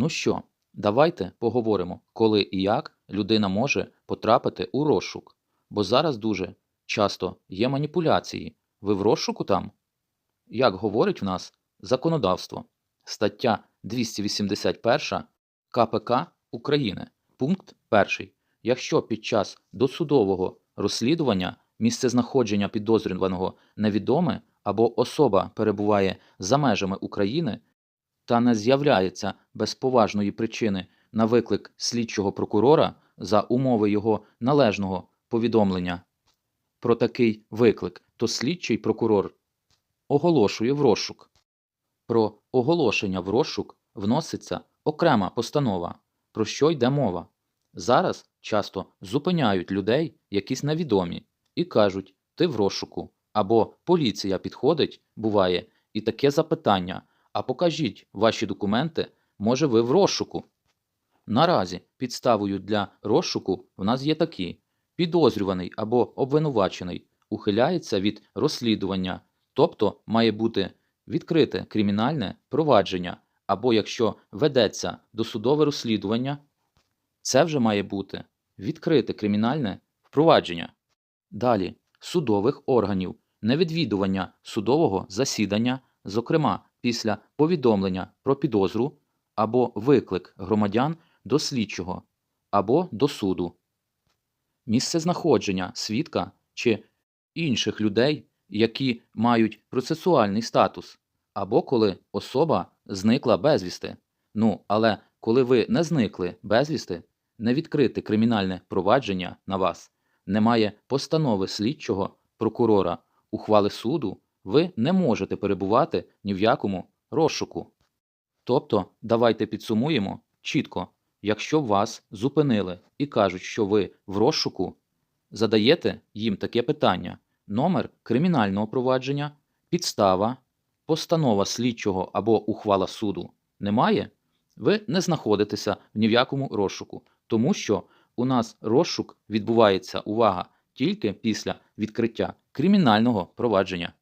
Ну що, давайте поговоримо, коли і як людина може потрапити у розшук. Бо зараз дуже часто є маніпуляції. Ви в розшуку там? Як говорить в нас законодавство, стаття 281 КПК України, пункт 1. Якщо під час досудового розслідування місцезнаходження підозрюваного невідоме або особа перебуває за межами України та не з'являється без поважної причини на виклик слідчого прокурора за умови його належного повідомлення про такий виклик, то слідчий прокурор оголошує в розшук. Про оголошення в розшук вноситься окрема постанова, про що йде мова. Зараз часто зупиняють людей якісь невідомі і кажуть, ти в розшуку, або поліція підходить, буває, і таке запитання, а покажіть ваші документи, може ви в розшуку. Наразі підставою для розшуку в нас є такі: підозрюваний або обвинувачений ухиляється від розслідування, тобто має бути відкрите кримінальне провадження, або якщо ведеться досудове розслідування, це вже має бути відкрите кримінальне впровадження. Далі судових органів, невідвідування судового засідання, зокрема після повідомлення про підозру або виклик громадян до слідчого або до суду, місце знаходження свідка чи інших людей, які мають процесуальний статус, або коли особа зникла безвісти. Ну, але коли ви не зникли безвісти, не відкрите кримінальне провадження на вас, немає постанови слідчого прокурора, ухвали суду, ви не можете перебувати ні в якому розшуку. Тобто, давайте підсумуємо чітко, якщо вас зупинили і кажуть, що ви в розшуку, задаєте їм таке питання: номер кримінального провадження, підстава, постанова слідчого або ухвала суду немає, ви не знаходитеся в ні в якому розшуку, тому що у нас розшук відбувається увага тільки після відкриття кримінального провадження.